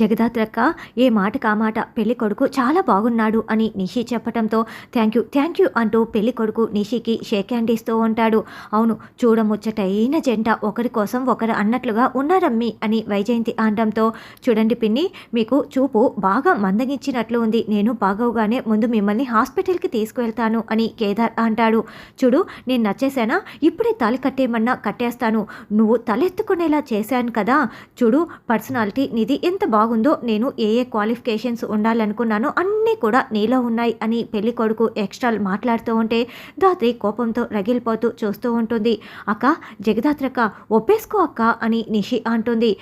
జగదాత్రక్క ఏ మాట కామాట పెళ్ళి కొడుకు చాలా బాగున్నాడు అని నిషి చెప్పడంతో థ్యాంక్ యూ థ్యాంక్ యూ అంటూ పెళ్ళి కొడుకు నిషికి షేక్ హ్యాండ్ ఇస్తూ ఉంటాడు. అవును చూడముచ్చటైన జంట ఒకరి కోసం ఒకరు అన్నట్లుగా ఉన్నారమ్మి అని వైజయంతి అనడంతో చూడండి పిన్ని మీకు చూపు బాగా మందగించినట్లు ఉంది. నేను బాగోగానే ముందు మిమ్మల్ని హాస్పిటల్కి తీసుకువెళ్తాను అని కేదార్ అంటాడు. చూడు నేను నచ్చేసానా ఇప్పుడే తాలి కట్టేయమన్నా కట్టేస్తాను. నువ్వు తలెత్తుకునేలా చేశాను కదా. చూడు పర్సనాలిటీ నీది ఎంత బాగుందో నేను ఏ ఏ క్వాలిఫికేషన్స్ ఉండాలనుకున్నానో అన్నీ కూడా నీలో ఉన్నాయి అని పెళ్ళి కొడుకు ఎక్స్ట్రాలు మాట్లాడుతూ ఉంటే దాత్రి కోపంతో రగిలిపోతూ చూస్తూ ఉంటుంది. అక్క జగదాత్రక్క ఒప్పేసుకో అక్క అని నిషి అంటుంది.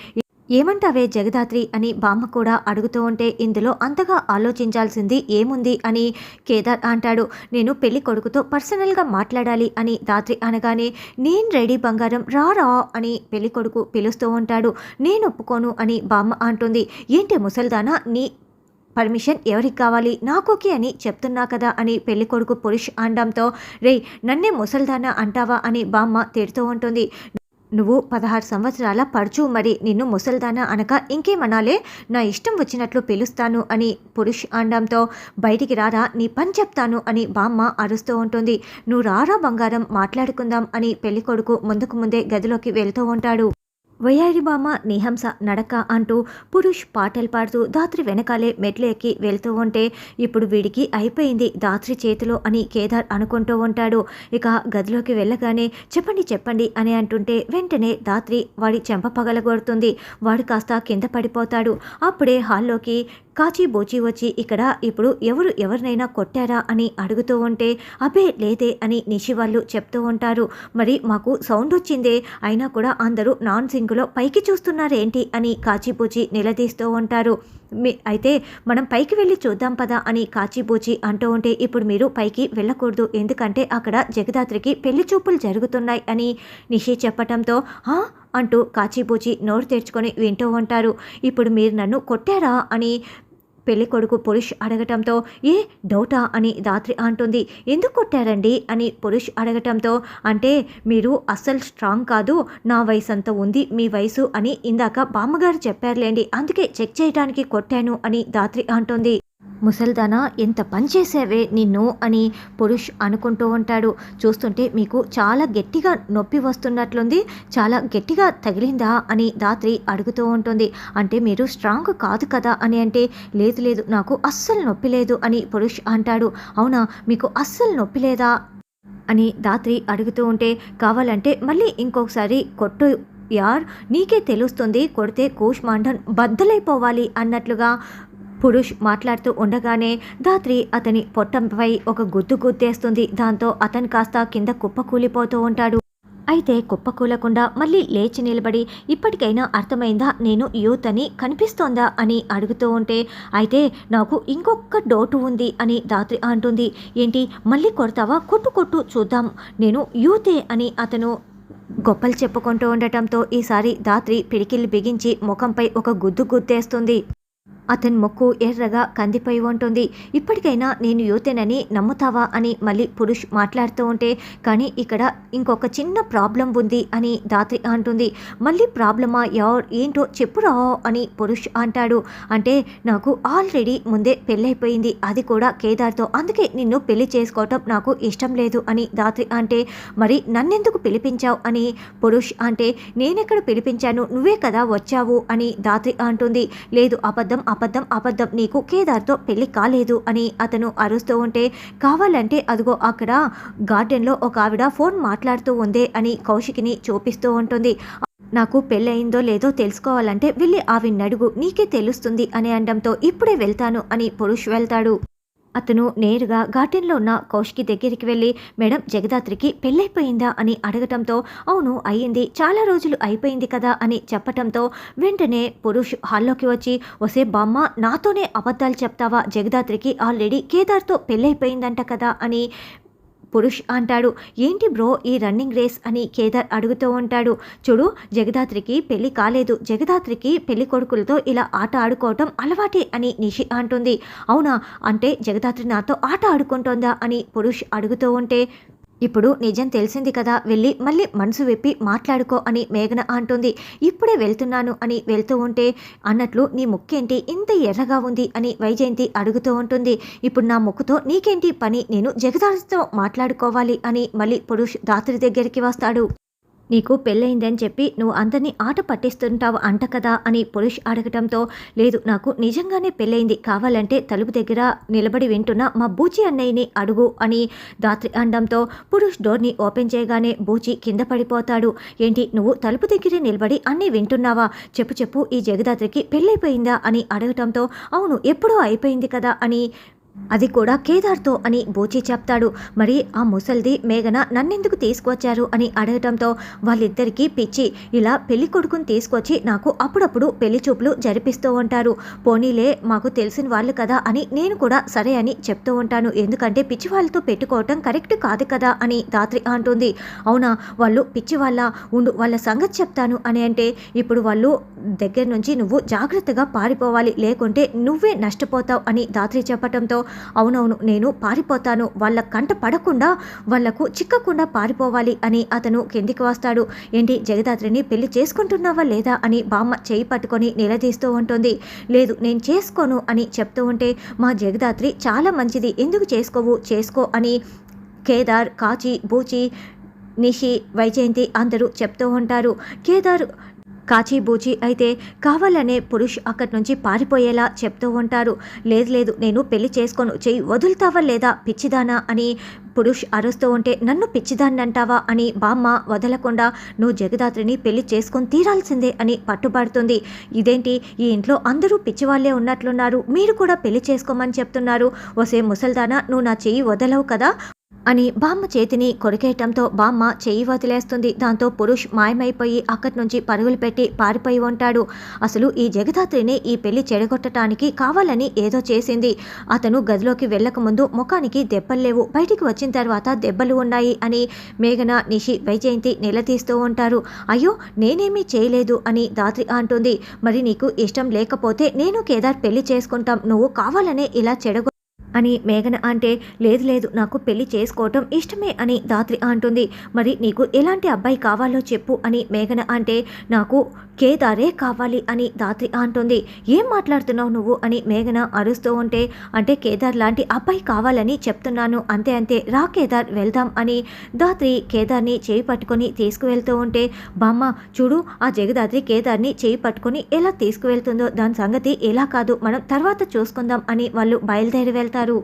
ఏమంటావే జగదాత్రి అని బామ్మ కూడా అడుగుతూ ఉంటే ఇందులో అంతగా ఆలోచించాల్సింది ఏముంది అని కేదార్ అంటాడు. నేను పెళ్ళి కొడుకుతో పర్సనల్గా మాట్లాడాలి అని దాత్రి అనగానే నేను రెడీ బంగారం రారా అని పెళ్ళి కొడుకు పిలుస్తూ ఉంటాడు. నేను ఒప్పుకోను అని బామ్మ అంటుంది. ఏంటి ముసల్దానా నీ పర్మిషన్ ఎవరికి కావాలి? నాకోకే అని చెప్తున్నా కదా అని పెళ్ళి కొడుకు పురుష్ అండంతో రే నన్నే ముసల్దానా అంటావా అని బామ్మ తిడుతూ ఉంటుంది. నువ్వు పదహారు సంవత్సరాల పడుచు మరి నిన్ను ముసల్దానా అనక ఇంకేమనాలే? నా ఇష్టం వచ్చినట్లు పిలుస్తాను అని పురుష్ అనడంతో బయటికి రారా నీ పని చెప్తాను అని బామ్మ అరుస్తూ ఉంటుంది. నువ్వు రారా బంగారం మాట్లాడుకుందాం అని పెళ్ళికొడుకు ముందుకు ముందే గదిలోకి వెళ్తూ ఉంటాడు. వయారి బామ నిహంస నడక అంటూ పురుష్ పాటలు పాడుతూ దాత్రి వెనకాలే మెట్లు ఎక్కి వెళ్తూ ఉంటే ఇప్పుడు వీడికి అయిపోయింది దాత్రి చేతిలో అని కేదార్ అనుకుంటూ ఉంటాడు. ఇక గదిలోకి వెళ్ళగానే చెప్పండి చెప్పండి అని అంటుంటే వెంటనే దాత్రి వాడి చెంప పగలగొడుతుంది. వాడు కాస్త కింద పడిపోతాడు. అప్పుడే హాల్లోకి కాచి బోచి వచ్చి ఇక్కడ ఇప్పుడు ఎవరు ఎవరినైనా కొట్టారా అని అడుగుతూ ఉంటే అబే లేదే అని నిషి వాళ్ళు చెప్తూ ఉంటారు. మరి మాకు సౌండ్ వచ్చిందే అయినా కూడా అందరూ నాన్ సింగులో పైకి చూస్తున్నారేంటి అని కాచిపూచి నిలదీస్తూ ఉంటారు. మీ అయితే మనం పైకి వెళ్ళి చూద్దాం పదా అని కాచిపూచి అంటూ ఉంటే ఇప్పుడు మీరు పైకి వెళ్ళకూడదు. ఎందుకంటే అక్కడ జగదాత్రికి పెళ్ళి చూపులు జరుగుతున్నాయి అని నిషి చెప్పటంతో అంటూ కాచిపూచి నోరు తెరుచుకొని వింటూ ఉంటారు. ఇప్పుడు మీరు నన్ను కొట్టారా అని పెళ్ళి కొడుకు పురుష్ అడగటంతో ఏ డౌటా అని దాత్రి అంటుంది. ఎందుకు కొట్టారండి అని పురుష్ అడగటంతో అంటే మీరు అస్సలు స్ట్రాంగ్ కాదు నా వయసు అంత ఉంది మీ వయసు అని ఇందాక బామ్మగారు చెప్పారులేండి అందుకే చెక్ చేయడానికి కొట్టాను అని దాత్రి అంటుంది. ముసల్దానా ఎంత పనిచేసావే నిన్ను? అని పురుష్ అనుకుంటూ ఉంటాడు. చూస్తుంటే మీకు చాలా గట్టిగా నొప్పి వస్తున్నట్లుంది చాలా గట్టిగా తగిలిందా అని దాత్రి అడుగుతూ ఉంటుంది. అంటే మీరు స్ట్రాంగ్ కాదు కదా? అని అంటే లేదు లేదు నాకు అస్సలు నొప్పి లేదు అని పురుష్ అంటాడు. అవునా? మీకు అస్సలు నొప్పి లేదా? అని దాత్రి అడుగుతూ ఉంటే కావాలంటే మళ్ళీ ఇంకొకసారి కొట్టు యార్ నీకే తెలుస్తుంది కొడితే కూష్మాండన్ బద్దలైపోవాలి అన్నట్లుగా పురుష్ మాట్లాడుతూ ఉండగానే దాత్రి అతని పొట్టంపై ఒక గుద్దు గుద్దేస్తుంది. దాంతో అతను కాస్త కింద కుప్పకూలిపోతూ ఉంటాడు. అయితే కుప్పకూలకుండా మళ్ళీ లేచి నిలబడి ఇప్పటికైనా అర్థమైందా? నేను యూత్ అని కనిపిస్తోందా? అని అడుగుతూ ఉంటే అయితే నాకు ఇంకొక డోటు ఉంది అని దాత్రి అంటుంది. ఏంటి? మళ్ళీ కొడతావా? కొట్టు కొట్టు చూద్దాం. నేను యూతే అని అతను గొప్పలు చెప్పుకుంటూ ఉండటంతో ఈసారి దాత్రి పిడికిల్ని బిగించి ముఖంపై ఒక గుద్దు గుద్దేస్తుంది. అతని ముక్కు ఎర్రగా కందిపోయి ఉంటుంది. ఇప్పటికైనా నేను యువతేనని నమ్ముతావా అని మళ్ళీ పురుష్ మాట్లాడుతూ ఉంటే కానీ ఇక్కడ ఇంకొక చిన్న ప్రాబ్లం ఉంది అని దాత్రి అంటుంది. మళ్ళీ ప్రాబ్లమా? ఎవరు? ఏంటో చెప్పురా అని పురుష్ అంటాడు. అంటే నాకు ఆల్రెడీ ముందే పెళ్ళైపోయింది. అది కూడా కేదార్తో. అందుకే నిన్ను పెళ్ళి చేసుకోవటం నాకు ఇష్టం లేదు అని దాత్రి అంటే మరి నన్నెందుకు పిలిపించావు అని పురుష్ అంటే నేనెక్కడ పిలిపించాను? నువ్వే కదా వచ్చావు అని దాత్రి అంటుంది. లేదు అబద్ధం అబద్ధం అబద్ధం నీకు కేదార్తో పెళ్ళి కాలేదు అని అతను అరుస్తూ ఉంటే కావాలంటే అదిగో అక్కడ గార్డెన్లో ఒక ఆవిడ ఫోన్ మాట్లాడుతూ ఉందే అని కౌశికిని చూపిస్తూ ఉంటుంది. నాకు పెళ్ళయిందో లేదో తెలుసుకోవాలంటే వెళ్ళి ఆవిడ్ని అడుగు నీకే తెలుస్తుంది అని అనడంతో ఇప్పుడే వెళ్తాను అని పురుష్ వెళ్తాడు. అతను నేరుగా గార్డెన్లో ఉన్న కౌష్కి దగ్గరికి వెళ్ళి మేడం జగదాత్రికి పెళ్ళైపోయిందా? అని అడగటంతో అవును అయ్యింది. చాలా రోజులు అయిపోయింది కదా? అని చెప్పటంతో వెంటనే పురుష్ హాల్లోకి వచ్చి వసే బామ్మ నాతోనే అబద్ధాలు చెప్తావా? జగదాత్రికి ఆల్రెడీ కేదార్తో పెళ్ళైపోయిందంట కదా? అని పురుష్ అంటాడు. ఏంటి బ్రో ఈ రన్నింగ్ రేస్? అని కేదార్ అడుగుతూ ఉంటాడు. చూడు జగదాత్రికి పెళ్ళి కాలేదు. జగదాత్రికి పెళ్ళి కొడుకులతో ఇలా ఆట ఆడుకోవటం అలవాటే అని నిషి అంటుంది. అవునా? అంటే జగదాత్రి నాతో ఆట ఆడుకుంటోందా? అని పురుష్ అడుగుతూ ఉంటే ఇప్పుడు నిజం తెలిసింది కదా వెళ్ళి మళ్ళీ మనసు విప్పి మాట్లాడుకో అని మేఘన అంటుంది. ఇప్పుడే వెళ్తున్నాను అని వెళ్తూ ఉంటే అన్నట్లు నీ ముక్కేంటి? ఇంత ఎర్రగా ఉంది అని వైజయంతి అడుగుతూ ఉంటుంది. ఇప్పుడు నా ముక్కుతో నీకేంటి పని? నేను జగదారితో మాట్లాడుకోవాలి అని మళ్ళీ పురుష్ రాత్రి దగ్గరికి వస్తాడు. నీకు పెళ్ళయిందని చెప్పి నువ్వు అందరినీ ఆట పట్టిస్తుంటావు అంట కదా అని పురుష్ అడగటంతో లేదు నాకు నిజంగానే పెళ్ళయింది కావాలంటే తలుపు దగ్గర నిలబడి వింటున్న మా బూచి అన్నయ్యని అడుగు అని దాత్రి అండంతో పురుష్ డోర్ని ఓపెన్ చేయగానే బూచి కింద పడిపోతాడు. ఏంటి నువ్వు తలుపు దగ్గరే నిలబడి అన్నీ వింటున్నావా? చెప్పు చెప్పు ఈ జగదాత్రికి పెళ్ళైపోయిందా? అని అడగటంతో అవును ఎప్పుడో అయిపోయింది కదా అని అది కూడా కేదార్తో అని బోచి చెప్తాడు. మరి ఆ ముసల్ది మేఘన నన్నెందుకు తీసుకొచ్చారు అని అడగటంతో వాళ్ళిద్దరికీ పిచ్చి ఇలా పెళ్ళి కొడుకుని తీసుకొచ్చి నాకు అప్పుడప్పుడు పెళ్ళి చూపులు జరిపిస్తూ ఉంటారు. పోనీలే మాకు తెలిసిన వాళ్ళు కదా అని నేను కూడా సరే అని చెప్తూ ఉంటాను. ఎందుకంటే పిచ్చి వాళ్ళతో పెట్టుకోవటం కరెక్ట్ కాదు కదా అని దాత్రి అంటుంది. అవునా వాళ్ళు పిచ్చి వాళ్ళ ఉండు వాళ్ళ సంగతి చెప్తాను అని అంటే ఇప్పుడు వాళ్ళు దగ్గర నుంచి నువ్వు జాగ్రత్తగా పారిపోవాలి. లేకుంటే నువ్వే నష్టపోతావు అని దాత్రి చెప్పటంతో అవునవును నేను పారిపోతాను. వాళ్ళ కంట పడకుండా వాళ్ళకు చిక్కకుండా పారిపోవాలి అని అతను కిందికి వస్తాడు. ఏంటి జగదాత్రిని పెళ్ళి చేసుకుంటున్నావా లేదా అని బామ్మ చేయి పట్టుకొని నిలదీస్తూ ఉంటుంది. లేదు నేను చేసుకోను అని చెప్తూ ఉంటే మా జగదాత్రి చాలా మంచిది ఎందుకు చేసుకోవు? చేసుకో అని కేదార్ కాచి బూచి నిషి వైజయంతి అందరూ చెప్తూ ఉంటారు. కేదార్ కాచీబూచి అయితే కావాలనే పురుష్ అక్కడి నుంచి పారిపోయేలా చెప్తూ ఉంటారు. లేదు లేదు నేను పెళ్ళి చేసుకోను. చెయ్యి వదులుతావా లేదా? పిచ్చిదానా అని పురుష్ అరుస్తూ ఉంటే నన్ను పిచ్చిదాన్ని అంటావా అని బామ్మ వదలకుండా నువ్వు జగదాత్రిని పెళ్ళి చేసుకొని తీరాల్సిందే అని పట్టుబడుతుంది. ఇదేంటి? ఈ ఇంట్లో అందరూ పిచ్చివాళ్ళే ఉన్నట్లున్నారు. మీరు కూడా పెళ్ళి చేసుకోమని చెప్తున్నారు. ఒసే ముసల్దానా నువ్వు నా చెయ్యి వదలవు కదా? అని బామ్మ చేతిని కొరికేయటంతో బామ్మ చెయ్యి వదిలేస్తుంది. దాంతో పురుష్ మాయమైపోయి అక్కడి నుంచి పరుగులు పెట్టి పారిపోయి ఉంటాడు. అసలు ఈ జగదాత్రిని ఈ పెళ్ళి చెడగొట్టడానికి కావాలని ఏదో చేసింది. అతను గదిలోకి వెళ్ళకముందు ముఖానికి దెబ్బలు లేవు. బయటికి వచ్చిన తర్వాత దెబ్బలు ఉన్నాయి అని మేఘన నిషి వైజయంతి నిలదీస్తూ ఉంటారు. అయ్యో నేనేమీ చేయలేదు అని దాత్రి అంటుంది. మరి నీకు ఇష్టం లేకపోతే నేను కేదార్ పెళ్ళి చేసుకుంటాం. నువ్వు కావాలనే ఇలా చెడగొ అని మేఘన అంటే లేదు లేదు నాకు పెళ్ళి చేసుకోవటం ఇష్టమే అని దాత్రి అంటుంది. మరి నీకు ఎలాంటి అబ్బాయి కావాలో చెప్పు అని మేఘన అంటే నాకు కేదారే కావాలి అని దాత్రి అంటుంది. ఏం మాట్లాడుతున్నావు నువ్వు? అని మేఘన అరుస్తూ ఉంటే అంటే కేదార్ లాంటి అబ్బాయి కావాలని చెప్తున్నాను. అంతే అంతే రా కేదార్ వెళ్దాం అని దాత్రి కేదార్ని చేయి పట్టుకొని తీసుకువెళ్తూ ఉంటే బామ్మ చూడు ఆ జగదాత్రి కేదార్ని చేయి పట్టుకొని ఎలా తీసుకువెళ్తుందో దాని సంగతి ఎలా కాదు మనం తర్వాత చూసుకుందాం అని వాళ్ళు బయలుదేరి వెళ్తారు.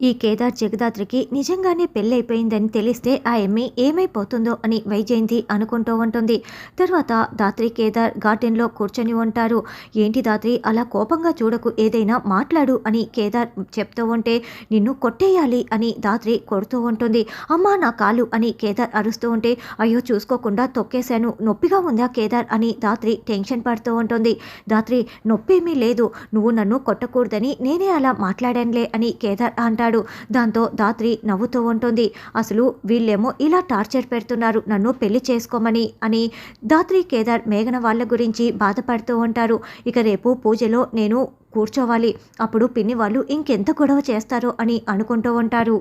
ఈ కేదార్ జగదాత్రికి నిజంగానే పెళ్ళైపోయిందని తెలిస్తే ఆ ఎమ్మి ఏమైపోతుందో అని వైజయంతి అనుకుంటూ ఉంటుంది. తర్వాత దాత్రి కేదార్ గార్డెన్లో కూర్చొని ఉంటారు. ఏంటి దాత్రి అలా కోపంగా చూడకు ఏదైనా మాట్లాడు అని కేదార్ చెప్తూ ఉంటే నిన్ను కొట్టేయాలి అని దాత్రి కొడుతూ ఉంటుంది. అమ్మా నా కాలు అని కేదార్ అరుస్తూ ఉంటే అయ్యో చూసుకోకుండా తొక్కేశాను నొప్పిగా ఉందా కేదార్ అని దాత్రి టెన్షన్ పడుతూ ఉంటుంది. దాత్రి నొప్పేమీ లేదు నువ్వు నన్ను కొట్టకూడదని నేనే అలా మాట్లాడానులే అని కేదార్ అంటారు అంటాడు దాంతో దాత్రి నవ్వుతూ ఉంటుంది. అసలు వీళ్ళేమో ఇలా టార్చర్ పెడుతున్నారు. నన్ను పెళ్ళి చేసుకోమని అని దాత్రి కేదార్ మేఘన వాళ్ళ గురించి బాధపడుతూ ఉంటారు. ఇక రేపు పూజలో నేను కూర్చోవాలి. అప్పుడు పిన్ని వాళ్ళు ఇంకెంత గొడవ చేస్తారో అని అనుకుంటూ ఉంటారు.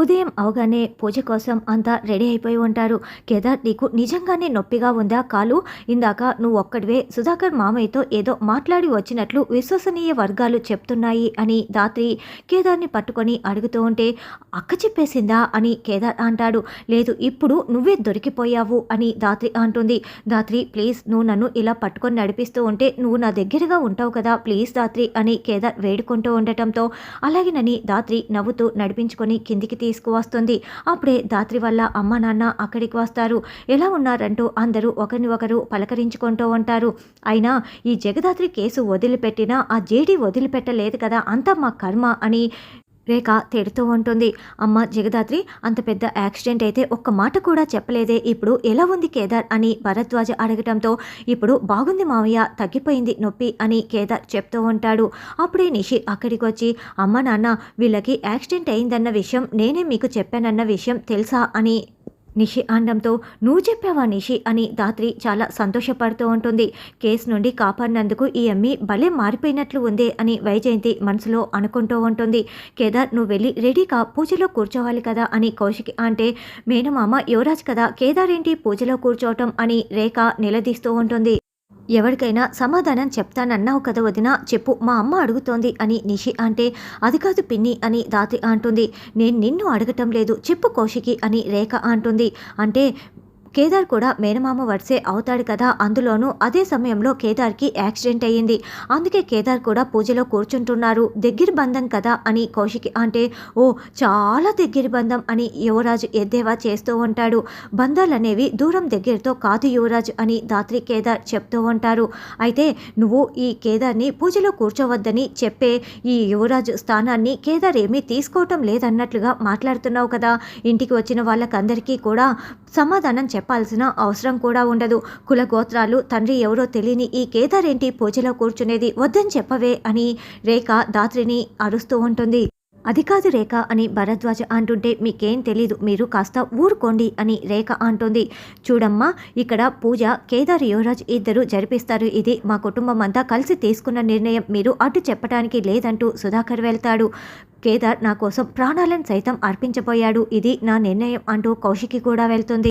ఉదయం అవగానే పూజ కోసం అంతా రెడీ అయిపోయి ఉంటారు. కేదార్ నీకు నిజంగానే నొప్పిగా ఉందా కాలు? ఇందాక నువ్వు ఒక్కడివే సుధాకర్ మామయ్యతో ఏదో మాట్లాడి వచ్చినట్లు విశ్వసనీయ వర్గాలు చెప్తున్నాయి అని దాత్రి కేదార్ని పట్టుకొని అడుగుతూ ఉంటే అక్క చెప్పేసిందా అని కేదార్ అంటాడు. లేదు ఇప్పుడు నువ్వే దొరికిపోయావు అని దాత్రి అంటుంది. దాత్రి ప్లీజ్ నువ్వు నన్ను ఇలా పట్టుకొని నడిపిస్తూ ఉంటే నువ్వు నా దగ్గరగా ఉంటావు కదా ప్లీజ్ దాత్రి అని కేదార్ వేడుకుంటూ ఉండటంతో అలాగేనని దాత్రి నవ్వుతూ నడిపించుకొని కిందికి తీసుకువస్తుంది. అప్పుడే దాత్రి వల్ల అమ్మ నాన్న అక్కడికి వస్తారు. ఎలా ఉన్నారంటూ అందరూ ఒకరిని ఒకరు పలకరించుకుంటూ ఉంటారు. అయినా ఈ జగదాత్రి కేసు వదిలిపెట్టినా ఆ జేడీ వదిలిపెట్టలేదు కదా అంతా మా కర్మ అని రేఖ తిడుతూ ఉంటుంది. అమ్మ జగదాత్రి అంత పెద్ద యాక్సిడెంట్ అయితే ఒక్క మాట కూడా చెప్పలేదే. ఇప్పుడు ఎలా ఉంది కేదార్ అని భరద్వాజ అడగటంతో ఇప్పుడు బాగుంది మావయ్య తగ్గిపోయింది నొప్పి అని కేదార్ చెప్తూ ఉంటాడు. అప్పుడే నిషి అక్కడికి వచ్చి అమ్మ నాన్న వీళ్ళకి యాక్సిడెంట్ అయిందన్న విషయం నేనే మీకు చెప్పానన్న విషయం తెలుసా అని నిషి అనడంతో నువ్వు చెప్పావా నిషి? అని ధాత్రి చాలా సంతోషపడుతూ ఉంటుంది. కేసు నుండి కాపాడినందుకు ఈ అమ్మి భలే మారిపోయినట్లు ఉందే అని వైజయంతి మనసులో అనుకుంటూ ఉంటుంది. కేదార్ నువ్వు వెళ్ళి రెడీగా పూజలో కూర్చోవాలి కదా అని కౌశిక్ అంటే మేనమామ యువరాజ్ కదా కేదార్ ఏంటి పూజలో కూర్చోవటం? అని రేఖ నిలదీస్తూ ఉంటుంది. ఎవరికైనా సమాధానం చెప్తానన్నావు కదా వదిన చెప్పు మా అమ్మ అడుగుతోంది అని నిషి అంటే అది కాదు పిన్ని అని దాతి అంటుంది. నేను నిన్ను అడగటం లేదు చెప్పు కౌశికి అని రేఖ అంటుంది. అంటే కేదార్ కూడా మేనమామ వర్సే అవుతాడు కదా. అందులోనూ అదే సమయంలో కేదార్కి యాక్సిడెంట్ అయ్యింది. అందుకే కేదార్ కూడా పూజలో కూర్చుంటున్నారు. దగ్గర బంధం కదా అని కౌశికి అంటే ఓ చాలా దగ్గర బంధం అని యువరాజు ఎద్దేవా చేస్తూ ఉంటాడు. బంధాలనేవి దూరం దగ్గరతో కాదు యువరాజు అని దాత్రి కేదార్ చెప్తూ ఉంటారు. అయితే నువ్వు ఈ కేదార్ని పూజలో కూర్చోవద్దని చెప్పే ఈ యువరాజు స్థానాన్ని కేదార్ ఏమీ తీసుకోవటం లేదన్నట్లుగా మాట్లాడుతున్నావు కదా. ఇంటికి వచ్చిన వాళ్ళకందరికీ కూడా సమాధానం చెప్పాల్సిన అవసరం కూడా ఉండదు. కుల గోత్రాలు తండ్రి ఎవరో తెలియని ఈ కేదార్ ఏంటి పూజలో కూర్చునేది వద్దని చెప్పవే అని రేఖ దాత్రిని అరుస్తూ ఉంటుంది. అది కాదు రేఖ అని భరద్వాజ అంటుంటే మీకేం తెలీదు మీరు కాస్త ఊరుకోండి అని రేఖ అంటుంది. చూడమ్మా ఇక్కడ పూజ కేదార్ యువరాజ్ ఇద్దరు జరిపిస్తారు. ఇది మా కుటుంబం అంతా కలిసి తీసుకున్న నిర్ణయం. మీరు అడ్డు చెప్పడానికి లేదంటూ సుధాకర్ వెళ్తాడు. కేదార్ నా కోసం ప్రాణాలను సైతం అర్పించబోయాడు. ఇది నా నిర్ణయం అంటూ కౌశికి కూడా వెళ్తుంది.